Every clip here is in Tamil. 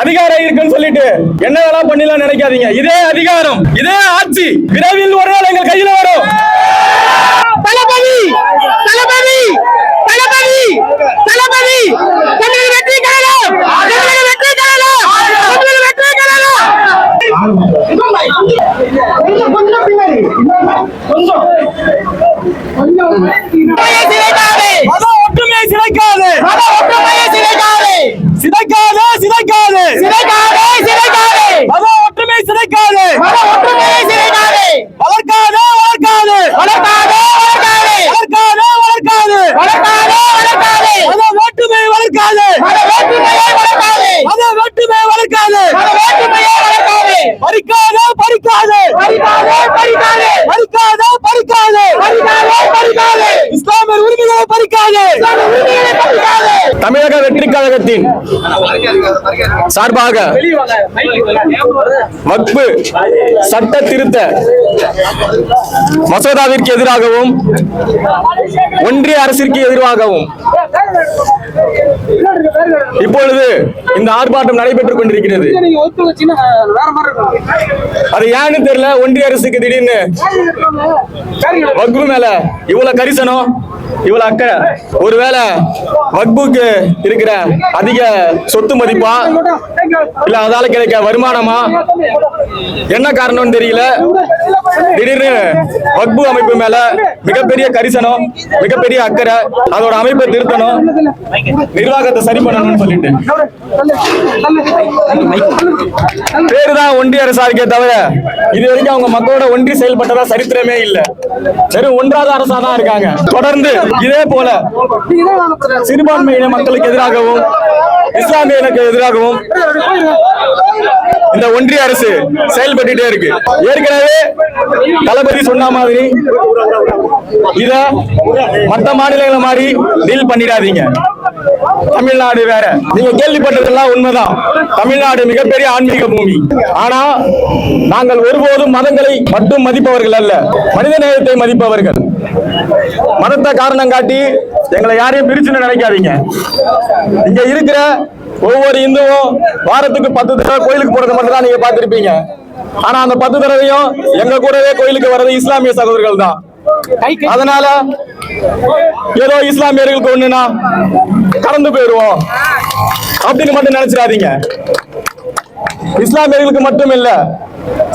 அதிகாரம் இருக்குன்னு சொல்லிட்டு என்ன வேணா பண்ணிடலாம் நினைக்காதீங்க. இதே அதிகாரம் இதே ஆட்சி விரைவில் ஒரு நாள் எங்கள் கையில வரும். பறிக்காது பறிக்காது. பறிக்காதே பறிக்காதே. பறிக்காது பறிக்காது. பறிக்காதே பறிக்காதே. இஸ்லாமியர் உரிமைகளை பறிக்காது. தமிழக வெற்றி கழகத்தின் சார்பாக வக்பு சட்ட திருத்த மசோதாவிற்கு எதிராகவும் ஒன்றிய அரசிற்கு எதிராகவும் இப்பொழுது இந்த ஆர்ப்பாட்டம் நடைபெற்றுக் கொண்டிருக்கிறது. அது ஏன்னு தெரியல ஒன்றிய அரசுக்கு திடீர்னு வக்பு மேல இவ்வளவு கரிசனம் இவ்வளவு அக்கறை. ஒருவேளை வக்புக்கு இருக்கிற அதிக சொத்து மதிப்பா? இல்ல அதால கிடைக்க வருமானமா? என்ன காரணம்னு தெரியல. திடீர்னு வக்பு அமைப்பு மேல மிகப்பெரிய கரிசனம் மிகப்பெரிய அக்கறை அதோட அமைப்பை திருத்தணும் நிர்வாகத்தை சரி பண்ணணும்னு சொல்லிட்டு. பேருதான் ஒன்றிய அரசா இருக்கே தவிர இது வரைக்கும் அவங்க மக்களோட ஒன்றி செயல்பட்டதா சரித்திரமே இல்ல. வெறும் ஒன்றாத அரசா தான் இருக்காங்க. தொடர்ந்து இதே போல சிறுபான்மையின மக்களுக்கு எதிராகவும் இஸ்லாமியனுக்கு எதிராகவும் இந்த ஒன்றிய அரசு செயல்பட்டுட்டே இருக்கு. ஏற்கனவே தளபதி சொன்ன மாதிரி இத மற்ற மாநிலங்களை மாதிரி டீல் பண்ணிடாதீங்க. தமிழ்நாடு வேற. நீங்க கேள்விப்பட்டதெல்லாம் உண்மைதான். தமிழ்நாடு மிகப்பெரிய ஆன்மீக பூமி. ஆனா நாங்கள் ஒருபோதும் மதங்களை மட்டும் மதிப்பவர்கள் அல்ல. மனித நேயத்தை மதிப்பவர்கள். மதத்தை காரணம் காட்டி எங்களை யாரையும் பிரிச்சுன்னு நினைக்காதீங்க. இங்க இருக்கிற ஒவ்வொரு இந்துவும் வாரத்துக்கு பத்து தடவை கோயிலுக்கு போறது மட்டும் தான் நீங்க பாத்திருப்பீங்க ஆனா அந்த பத்து தடவையும் எங்க கூடவே கோயிலுக்கு வர்றது இஸ்லாமிய சகோதரர்கள் தான். அதனால ஏதோ இஸ்லாமியர்களுக்கு ஒண்ணுனா கடந்து போயிருவோம். அப்படின்னு மட்டும் நினைச்சிடாதீங்க. இஸ்லாமியர்களுக்கு மட்டும் இல்ல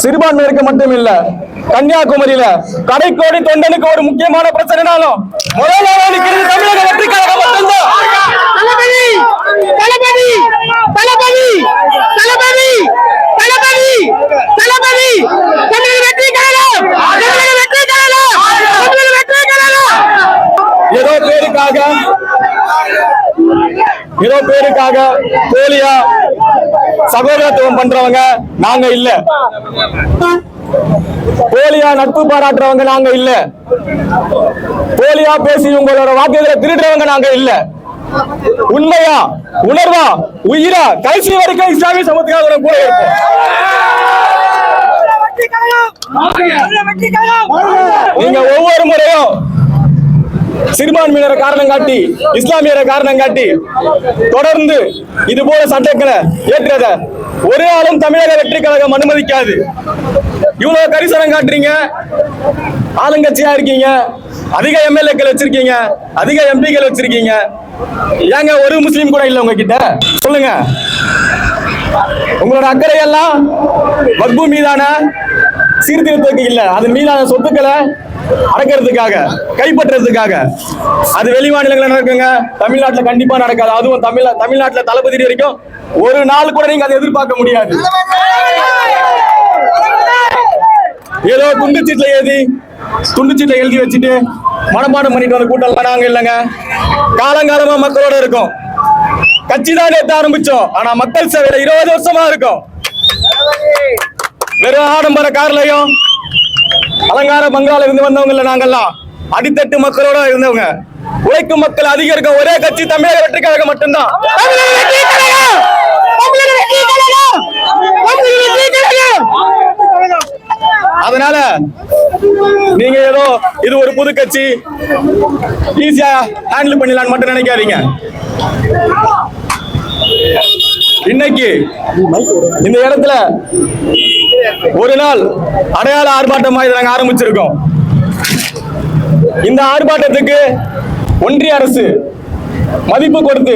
சிறுபான்மையருக்கு மட்டும் இல்ல கன்னியாகுமரியில கடைக்கோடி தொண்டனுக்கு ஒரு முக்கியமான பிரச்சனைனாலும் முதலாவது நிக்கிறது தமிழக வெற்றி கழகம் மட்டும்தான் தளபதி தளபதி தளபதி தளபதி தளபதி தளபதி தமிழக வெற்றி கழகம் தமிழக வெற்றி கழகம் தமிழக வெற்றி கழகம் ஏதோ பேருக்காக ஏதோ பேருக்காக போலியா சகோதரத்துவம் பண்றவங்க நாங்க இல்ல. போலியா நட்பு பாராட்டுறவங்க நாங்க இல்ல. போலியா பேசி உங்களோட வாக்குகளை திருடுறவங்க நாங்க இல்ல. உண்மையா உணர்வா உயிரா கடைசி வரைக்கும் இஸ்லாமிய சமூகத்துக்காக கூட இருப்போம். நீங்க ஒவ்வொரு முறையும் சிறுபான்மையினரை காரணம் காட்டி இஸ்லாமியரை காரணம் காட்டி தொடர்ந்து இது போல சட்டங்களை ஏற்றத ஒரு ஆளும் தமிழக வெற்றி கழகம் அனுமதிக்காது. இவ்வளவு கரிசனம் காட்டுறீங்க. ஆளுங்கட்சியா இருக்கீங்க. அதிக எம்எல்ஏக்கள் வச்சிருக்கீங்க. அதிக எம்பிக்கள் வச்சிருக்கீங்க. ஏங்க ஒரு முஸ்லீம் கூட இல்லை உங்ககிட்ட? சொல்லுங்க. உங்களோட அக்கறை எல்லாம் வக்பு மீதான சீர்திருத்தத்துக்கு இல்லை. அது மீதான சொத்துக்களை அடக்கிறதுக்காக கைப்பற்றுறதுக்காக. அது வெளி மாநிலங்களில் நடக்குங்க. தமிழ்நாட்டுல கண்டிப்பா நடக்காது. அதுவும் தமிழ் தமிழ்நாட்டில் தளபதி வரைக்கும் ஒரு நாள் கூட நீங்க அதை எதிர்பார்க்க முடியாது. ஏதோ துண்டு சீட்டில் எழுதி துண்டு சீட்டில் எழுதி வச்சுட்டு மனப்பாடம் பண்ணிட்டு வந்த கூட்டம் நாங்க இல்லைங்க. காலங்காலமா மக்களோட இருக்கும். கட்சி தான் நேத்து ஆரம்பிச்சோம். ஆனா மக்கள் சேவையில இருபது வருஷமா இருக்கும். வெறும் ஆடம்பர கார்லயும் அலங்கார பங்களால இருந்து வந்தவங்க இல்ல நாங்கெல்லாம். அடித்தட்டு மக்களோட இருந்தவங்க. உழைக்கும் மக்கள் அதிகம் இருக்க ஒரே கட்சி தமிழக வெற்றி கழகம் மட்டும்தான் அதனால நீங்க ஏதோ இது ஒரு புது கட்சி. ஈஸியா ஹேண்டில் பண்ணிடலாம்னு மட்டும் நினைக்காதீங்க. இன்னைக்கு இந்த இடத்துல ஒரு நாள் அடையாள ஆர்ப்பாட்டமா இதை ஆரம்பிச்சிருக்கோம். இந்த ஆர்ப்பாட்டத்துக்கு ஒன்றிய அரசு மதிப்பு கொடுத்து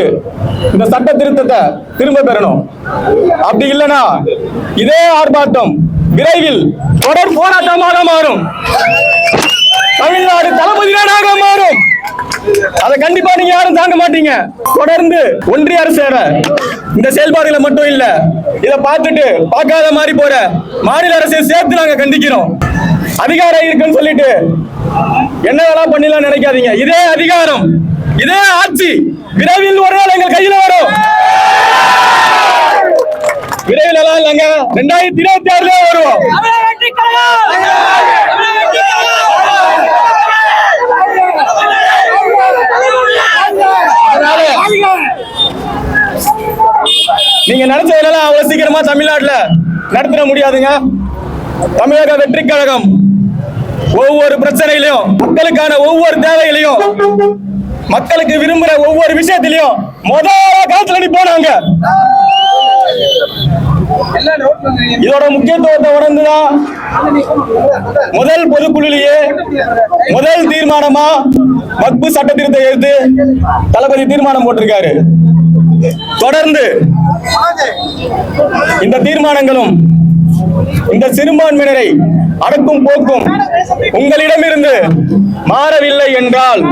இந்த சட்ட திருத்தத்தை திரும்ப பெறணும். அப்படி இல்லைன்னா இதே ஆர்ப்பாட்டம் விரைவில் தொடர் போராட்டமாக மாறும். தமிழ்நாடு தளபதி நாடாக மாறும். அதை கண்டிப்பா நீங்க யாரும் தாங்க மாட்டீங்க. தொடர்ந்து ஒன்றிய அரசோட இந்த செயல்பாடுகளை மட்டும் இல்ல இதை பார்த்துட்டு பார்க்காத மாதிரி போற மாநில அரசை சேர்த்து நாங்க கண்டிக்கிறோம். அதிகாரம் இருக்குன்னு சொல்லிட்டு என்ன வேணா பண்ணலாம் நினைக்காதீங்க. இதே அதிகாரம் இதே ஆட்சி விரைவில் ஒரு நாள் எங்கள் கையில வரும். விரைவில் எல்லாம் இல்லைங்க. ரெண்டாயிரத்தி இருபத்தி ஆறுல வருவோம். நீங்க நினைச்சதுனால அவ்வளவு சீக்கிரமா தமிழ்நாட்டுல நடத்திட முடியாதுங்க. தமிழக வெற்றி கழகம் ஒவ்வொரு பிரச்சனையிலையும் மக்களுக்கான ஒவ்வொரு தேவையிலையும் மக்களுக்கு விரும்புற ஒவ்வொரு விஷயத்திலையும் முதல்ல காலத்துல போனாங்க. இதோட முக்கியத்துவத்தை உணர்ந்துதான் முதல் பொதுக்குழுலேயே முதல் தீர்மானமா வக்பு சட்ட திருத்த எடுத்து தளபதி தீர்மானம் போட்டிருக்காரு. தொடர்ந்து இந்த தீர்மானங்களும் இந்த சிறுபான்மையினரை அடக்கும் போக்கும் உங்களிடமிருந்து மாறவில்லை என்றால்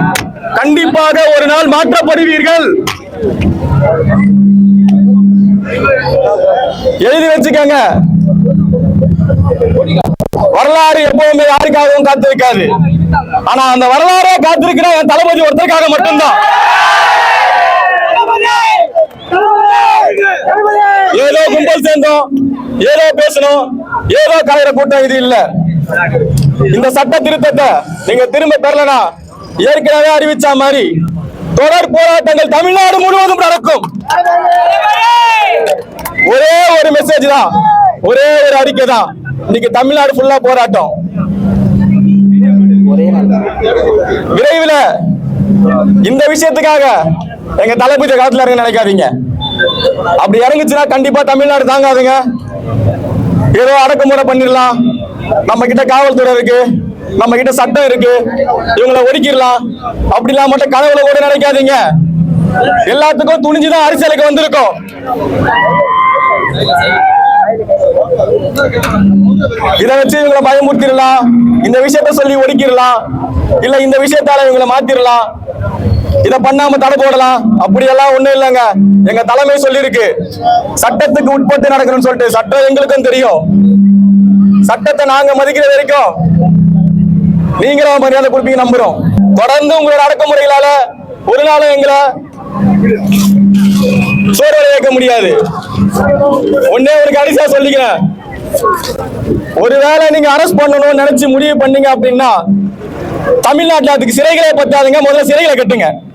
கண்டிப்பாக ஒரு நாள் மாற்றப்படுவீர்கள். எழுதி வச்சுக்கங்க. வரலாறு எப்பவுமே யாருக்காகவும் காத்திருக்காது ஆனா அந்த வரலாறே காத்திருக்கிற என் தளபதி ஒருத்தருக்காக மட்டும்தான். ஏதோ கும்பல் சேர்ந்தோம் ஏதோ பேசணும் ஏதோ கலையிற கூட்டம் இது இல்ல. இந்த சட்ட திருத்தத்தை நீங்க திரும்ப பெறலனா ஏற்கனவே அறிவிச்ச மாதிரி தொடர் போராட்டங்கள் தமிழ்நாடு முழுவதும் நடக்கும். ஒரே ஒரு மெசேஜ் தான் ஒரே ஒரு அறிக்கை தான். இன்னைக்கு தமிழ்நாடு ஃபுல்லா போராட்டம். விரைவில் இந்த விஷயத்துக்காக எங்க தளபதி காலத்துல இறங்க நினைக்காதீங்க. அப்படி இறங்குச்சுன்னா கண்டிப்பா தமிழ்நாடு தாங்காதுங்க. ஏதோ அடக்குமுறை பண்ணிடலாம். நம்ம கிட்ட காவல்துறை இருக்கு. நம்ம கிட்ட சட்டம் இருக்கு. இவங்களை ஒடுக்கிடலாம். அப்படிலாம் மட்டும் கனவுல கூட நினைக்காதீங்க. எல்லாத்துக்கும் துணிஞ்சுதான் அரசியலுக்கு வந்திருக்கோம். இதை வச்சு இவங்களை பயமுறுத்திடலாம். இந்த விஷயத்த சொல்லி ஒடுக்கிடலாம். இல்ல இந்த விஷயத்தால இவங்களை மாத்திரலாம் இத பண்ணாம தடை போடலாம். அப்படி எல்லாம் ஒண்ணும் இல்லைங்க. எங்க தலைமை சொல்லியிருக்கு. சட்டத்துக்கு உட்பட்டு நடக்கணும்னு சொல்லிட்டு சட்டம் எங்களுக்கும் தெரியும். சட்டத்தை நாங்க மதிக்கிற வரைக்கும் நீங்களும் மரியாதை கொடுப்பீங்க நம்புறோம். தொடர்ந்து உங்களோட அடக்குமுறைகளால ஒரு நாளும் எங்களை சோர்வடை வைக்க முடியாது. ஒன்னே ஒரு கடைசியா சொல்லிக்கிறேன். ஒருவேளை நீங்க அரெஸ்ட் பண்ணணும்னு நினைச்சு முடிவு பண்ணீங்க அப்படின்னா தமிழ்நாட்டுல அதுக்கு சிறைகளே பத்தாதுங்க முதல்ல சிறைகளை கட்டுங்க.